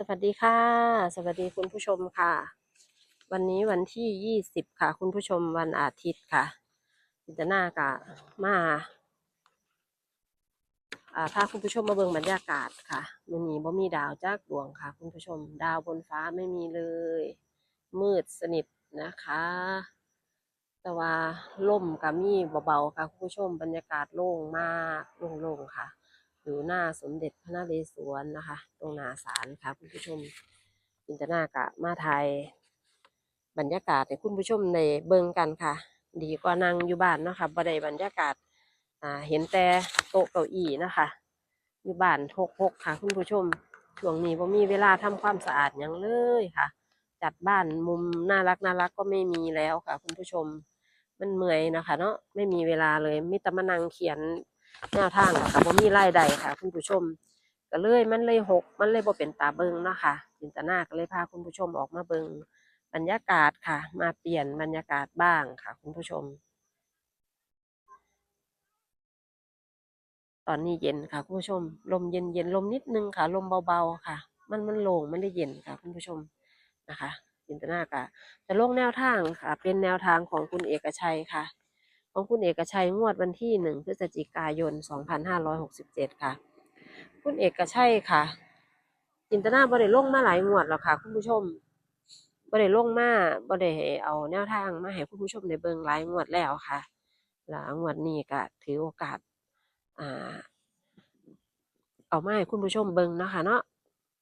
สวัสดีค่ะ สวัสดีคุณผู้ชมค่ะ วันนี้วันที่ยี่สิบค่ะ คุณผู้ชมวันอาทิตย์ค่ะจินตนากะมาอ่าพาคุณผู้ชมมาเบิ่งบรรยากาศค่ะมันนี้บ่มีดาวจากดวงค่ะ คุณผู้ชม ดาวบนฟ้าไม่มีเลย มืดสนิทนะคะ แต่ว่าลมก็มีเบาๆค่ะ คุณผู้ชมบรรยากาศโล่งมากโล่งๆค่ะ อยู่หน้าสมเด็จพระนเรศวรนะคะ ตรงนาศาลค่ะคุณผู้ชมจินตนากะมาไทย บรรยากาศให้คุณผู้ชมในเบิ่งกันค่ะ ดีกว่านั่งอยู่บ้านเนาะค่ะบ่ได้บรรยากาศอ่าเห็นแต่โต๊ะเก้าอี้นะคะ อยู่บ้านหกหกค่ะ คุณผู้ชมช่วงนี้บ่มีเวลาทำความสะอาดหยังเลยค่ะ จัดบ้านมุมน่ารักน่ารักก็ไม่มีแล้วค่ะ คุณผู้ชมมันเมื่อยนะคะ เนาะไม่มีเวลาเลยมิตรมานั่งเขียน แนวทางกับบ่มีรายได้ค่ะ คุณผู้ชมก็เลยมันเลยหกมันเลยบ่เป็นตาเบิงเนาะค่ะจินตนาก็เลยพาคุณผู้ชมออกมาเบิงบรรยากาศค่ะ มาเปลี่ยนบรรยากาศบ้างค่ะ คุณผู้ชม ตอนนี้เย็นค่ะคุณผู้ชม ลมเย็นเย็นลมนิดนึงค่ะ ลมเบาๆค่ะ มันมันโล่งมันได้เย็นค่ะ คุณผู้ชมนะคะจินตนากะจะลงแนวทางค่ะ เป็นแนวทางของคุณเอกชัยค่ะ ของคุณเอกชัยงวดวันที่หนึ่งพฤศจิกายน 2567 ค่ะ คุณเอกชัยค่ะ จินตนาบ่ได้ลงมาหลายงวดแล้วค่ะ คุณผู้ชมบ่ได้ลงมาบ่ได้เอาแนวทางมาให้คุณผู้ชมได้เบิงหลายงวดแล้วค่ะแล้วงวดนี้ก็ถือโอกาสอ่าเอามาให้คุณผู้ชมเบิงนะคะเนาะ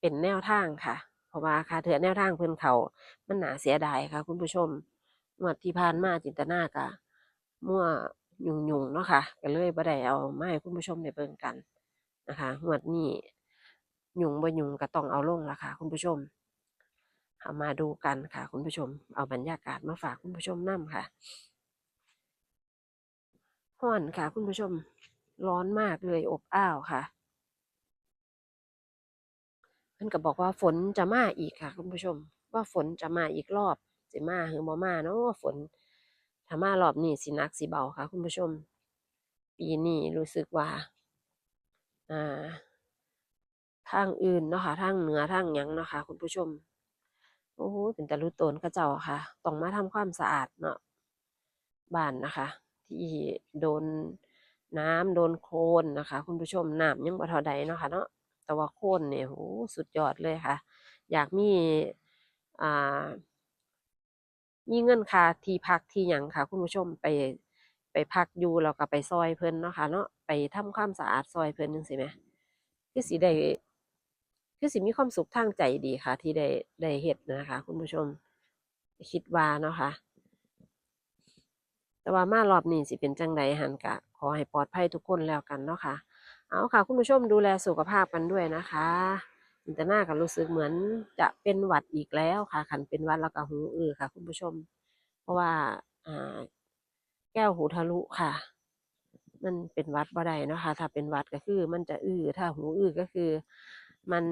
เป็นแนวทางค่ะเพราะว่าค่ะเถือแนวทางเพิ่อนเขามันหนาเสียดายค่ะ คุณผู้ชมงวดที่ผ่านมาจินตนาก็ มั่วยุ่งๆเนาะค่ะก็เลยบ่ได้เอามาให้คุณผู้ชมได้เบิ่งกันนะคะงวดนี้ยุ่งบ่ยุ่งก็ต้องเอาลงละค่ะ คุณผู้ชมเอามาดูกันค่ะ คุณผู้ชม เอาบรรยากาศมาฝากคุณผู้ชมนํค่ะร้อนค่ะ คุณผู้ชมร้อนมากเลยอบอ้าวค่ะเพิ่นก็บอกว่าฝนจะมาอีกค่ะ คุณผู้ชม ว่าฝนจะมาอีกรอบสิมาหรือบ่มาเนาะฝน ถ้ามารอบนี้สินักสิเบาค่ะ คุณผู้ชม ปีนี้รู้สึกว่า อ่า ทางอื่นเนาะค่ะทางเหนือทางยังเนาะค่ะ คุณผู้ชม โอ้โหเป็นตะลุโตนเขาเจ้าค่ะ ต้องมาทำความสะอาดเนาะบ้านนะคะ ที่โดนน้ำโดนโคลนนะคะ คุณผู้ชมน้ำยังบ่เท่าใดเนาะค่ะเนาะแต่ว่าโคลนเนี่ยโหสุดยอดเลยค่ะ อยากมีอ่า มีเงินค่าที่พักที่หยังค่ะ คุณผู้ชมไปไปพักอยู่แล้วก็ไปซอยเพิ่นเนาะค่ะเนาะไปทำความสะอาดซอยเพิ่นจังซี่แหมคือสิได้คือสิมีความสุขทางใจดีค่ะ ที่ได้ได้เฮ็ดนะคะ คุณผู้ชมคิดว่าเนาะค่ะ แต่ว่ามารอบนี้สิเป็นจังใดหันกะ ขอให้ปลอดภัยทุกคนแล้วกันเนาะค่ะ เอาค่ะ คุณผู้ชมดูแลสุขภาพกันด้วยนะคะ จินตนาก็รู้สึกเหมือนจะเป็นหวัดอีกแล้วค่ะคันเป็นหวัดแล้วก็หูอื้อค่ะ คุณผู้ชม เพราะว่าอ่าแก้วหูทะลุค่ะ มันเป็นวัดบ่ได้นะคะ ถ้าเป็นวัดก็คือมันจะอื้อถ้าหูอื้อก็คือ มัน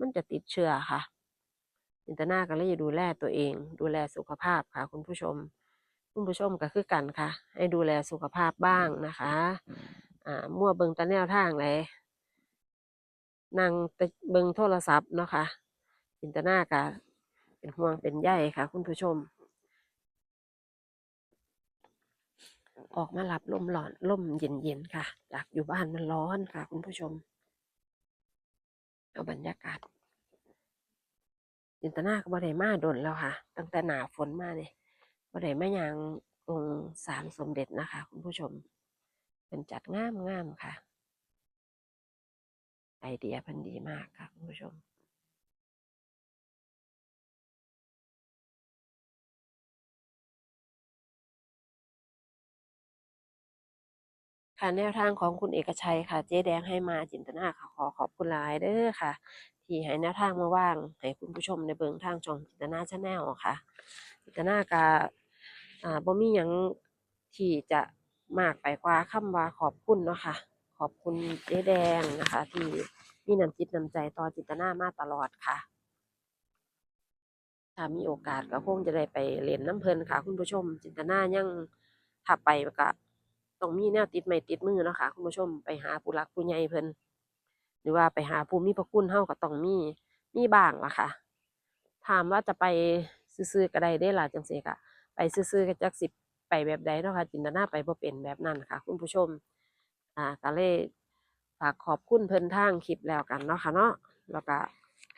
มันจะติดเชื้อค่ะจินตนาก็เลยดูแลตัวเอง ดูแลสุขภาพค่ะ คุณผู้ชม คุณผู้ชมก็คือกันค่ะ ให้ดูแลสุขภาพบ้างนะคะ อ่ามั่วเบิงตะแนวทางเลย นั่งต่เบิงโทรศัพท์เนาะค่ะจินตนาก็เป็นห่วงเป็นใยค่ะ คุณผู้ชม ออกมารับลมร้อนลมเย็นๆค่ะจากอยู่บ้านมันร้อนค่ะ คุณผู้ชม เอาบรรยากาศจินตนาก็บ่ได้มาดนแล้วค่ะ ตั้งแต่หนาฝนมาเนี่ยบ่ได้มายังตรงศาลสมเด็จนะคะ คุณผู้ชม เป็นจัดงามงามค่ะ ไอเดียพันดีมากค่ะคุณผู้ชมค่ะแนวทางของคุณเอกชัยค่ะ เจ๊แดงให้มาจินตนาค่ะขอขอบคุณหลายเด้อค่ะ ที่ให้แนวทางมาว่างให้คุณผู้ชมในเบิงทางช่องจินตนาชาแนลค่ะ จินตนากะอ่าบ่มีหยังที่จะมากไปกว่าคำว่าขอบคุณเนาะค่ะ ขอบคุณเจ๊แดงนะคะ ที่มีน้ำจิตน้ำใจต่อจินตนามาตลอดค่ะ ถ้ามีโอกาสก็คงจะได้ไปเล่นน้ำเพลินค่ะ คุณผู้ชม จินตนายังถ้าไปก็ต้องมีแนวติดไม้ติดมือนะคะคุณผู้ชมไปหาผู้หลักผู้ใหญ่เพิ่นหรือว่าไปหาผู้มีพระคุณเฮาก็ต้องมีมีบ้างล่ะค่ะ ถามว่าจะไปซื้อๆก็ได้ได้ล่ะจังซี่ก็ไปซื้อๆก็จักสิไปแบบใดเนาะค่ะจินตนาไปบ่เป็นแบบนั้นค่ะ คุณผู้ชม อ่าก็เลยฝากขอบคุณเพิ่นทางคลิปแล้วกันเนาะค่ะเนาะแล้วก็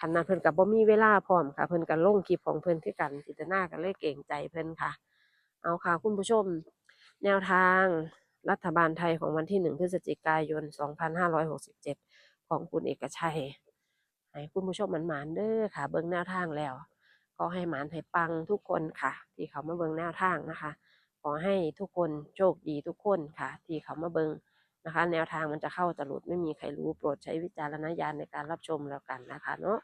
คันนั้นเพิ่นก็บ่มีเวลาพร้อมค่ะ เพิ่นก็ลงคลิปของเพิ่นคือกันจิตนาก็เลยเกรงใจเพิ่นค่ะ เอาค่ะคุณผู้ชม แนวทางรัฐบาลไทยของวันที่1พฤศจิกายน 2567 ของคุณเอกชัย ให้คุณผู้ชมมันหมานๆเด้อค่ะ เบิ่งแนวทางแล้ว ก็ให้หมานให้ปังทุกคนค่ะ ที่เขามาเบิ่งแนวทางนะคะ ขอให้ทุกคนโชคดีทุกคนค่ะ ที่เขามาเบิ่ง นะคะ แนวทางมันจะเข้าจะหลุดไม่มีใครรู้โปรดใช้วิจารณญาณในการรับชมแล้วกันนะคะเนาะ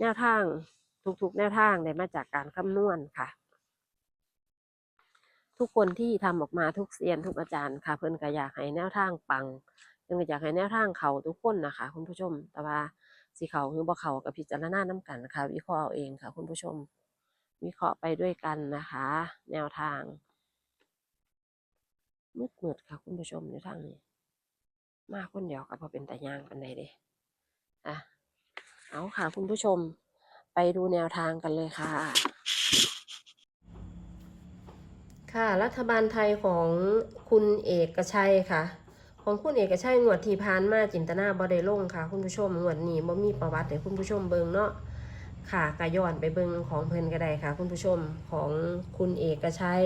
แนวทางทุกๆ แนวทางได้มาจากการคำนวณค่ะ ทุกคนที่ทำออกมาทุกเซียนทุกอาจารย์ค่ะ เพิ่นก็อยากให้แนวทางปังเพิ่นก็อยากให้แนวทางเขาทุกคนนะคะ คุณผู้ชม แต่ว่าสิเขาหรือบ่เขากับพิจารณาน้กันนะคะวิเคราะห์เอาเองค่ะ คุณผู้ชมวิเคราะห์ไปด้วยกันนะคะ แนวทาง มืดมืดค่ะคุณผู้ชมในทางนี้ มาคนเดียวกับพอเป็นแตายางปันใดเด้อะเอาค่ะคุณผู้ชมไปดูแนวทางกันเลยค่ะ ค่ะ รัฐบาลไทยของคุณเอกชัยค่ะ ของคุณเอกชัยงวดที่ผ่านมาจินตนาบ่ได้ลงค่ะ คุณผู้ชมงวดนี้บ่มีประวัติให้คุณผู้ชมเบิงเนาะ ค่ะก็ย้อนไปเบิ่งของเพิ่นก็ได้ค่ะ คุณผู้ชมของคุณเอกชัย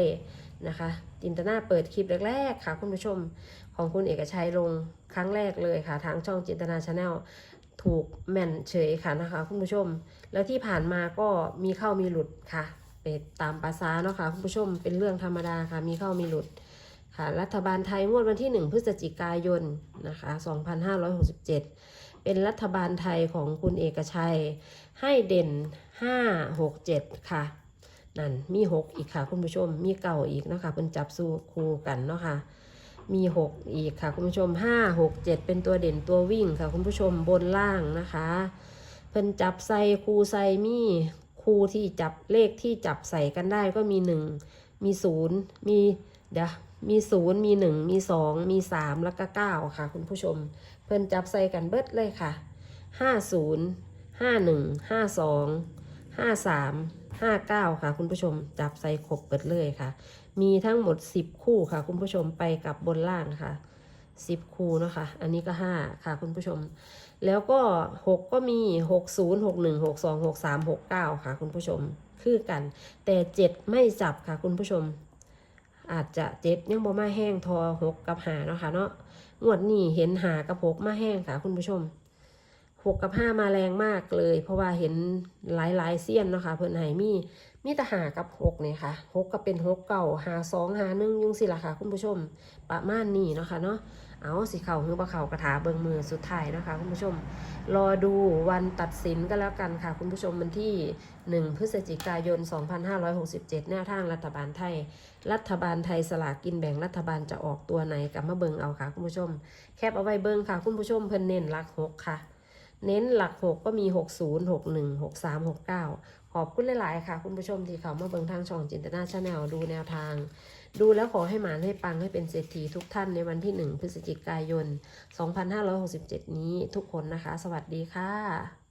นะคะ จินตนาเปิดคลิปแรกๆค่ะ คุณผู้ชมของคุณเอกชัยลงครั้งแรกเลยค่ะ ทางช่องจินตนาชาแนลถูกแม่นเฉยค่ะนะคะ คุณผู้ชม แล้วที่ผ่านมาก็มีเข้ามีหลุดค่ะไปตามภาษาเนาะค่ะคุณผู้ชมเป็นเรื่องธรรมดาค่ะ มีเข้ามีหลุดค่ะ รัฐบาลไทยงวดวันที่ 1 พฤศจิกายนนะคะ 2567 เป็นรัฐบาลไทยของคุณเอกชัย ให้เด่น5 6 7ค่ะ นั่นมี6อีกค่ะ คุณผู้ชม มีเก่าอีกเนาะคะเป็นจับสู้คู่กันเนาะค่ะมี 6 อีกค่ะ คุณผู้ชม 5 6 7 เป็นตัวเด่นตัววิ่งค่ะ คุณผู้ชมบนล่างนะคะ เพิ่นจับใส่คูใส่มีคูที่จับเลขที่จับใส่กันได้ก็มีหนึ่งมีศูนย์มีเดี๋ยวมีศูนย์มีหนึ่งมีสองมีสามแล้วก็เก้าค่ะ คุณผู้ชม เพิ่นจับใส่กันเบิดเลยค่ะห้าศูนย์ ห้าหนึ่งห้าสองห้าสามห้าเก้าค่ะ คุณผู้ชมจับใส่คบเบิดเลยค่ะ มีทั้งหมดสิบคู่ค่ะ คุณผู้ชมไปกับบนล่างค่ะสิบคู่เนาะค่ะ อันนี้ก็ห้าค่ะคุณผู้ชม แล้วก็หกก็มีหกศูนย์หกหนึ่งหกสองหกสามหกเก้าค่ะ คุณผู้ชม คือกัน แต่เจ็ดไม่จับค่ะคุณผู้ชม อาจจะเจ็ดยังบ่มาแห้งทอหกกับหาเนาะค่ะเนาะ งวดนี้เห็นหากับหกมาแห้งค่ะคุณผู้ชม หกกับห้ามาแรงมากเลย เพราะว่าเห็นหลายหลายๆเสี้ยนเนาะค่ะเพิ่นให้มีมีแต่หากับหกเนี่ยค่ะหกก็เป็นหกเก่าหาสองหาหนึ่งยุ่งสิล่ะค่ะ คุณผู้ชมประมาณนี้เนาะค่ะเนาะเอาสิเข่าหือบ่เข่ากระถาเบิงมือสุดท้ายนะคะ คุณผู้ชม รอดูวันตัดสินก็แล้วกันค่ะ คุณผู้ชมวันที่ 1 พฤศจิกายน 2567 แนวทางรัฐบาลไทย รัฐบาลไทยสลากกินแบ่งรัฐบาลจะออกตัวไหนกับมาเบิงเอาค่ะ คุณผู้ชม แคปเอาไว้เบิงค่ะ คุณผู้ชมเพิ่นเน้นหลักหกค่ะ เน้นหลักหกก็มี 60 61 63 69 ขอบคุณหลาย ๆ ค่ะ คุณผู้ชมที่เขามาเบิงทางช่องจินตนาชาแนลดูแนวทาง ดูแล้วขอให้หมานให้ปังให้เป็นเศรษฐีทุกท่านในวันที่ 1 พฤศจิกายน 2567 นี้ทุกคนนะคะ สวัสดีค่ะ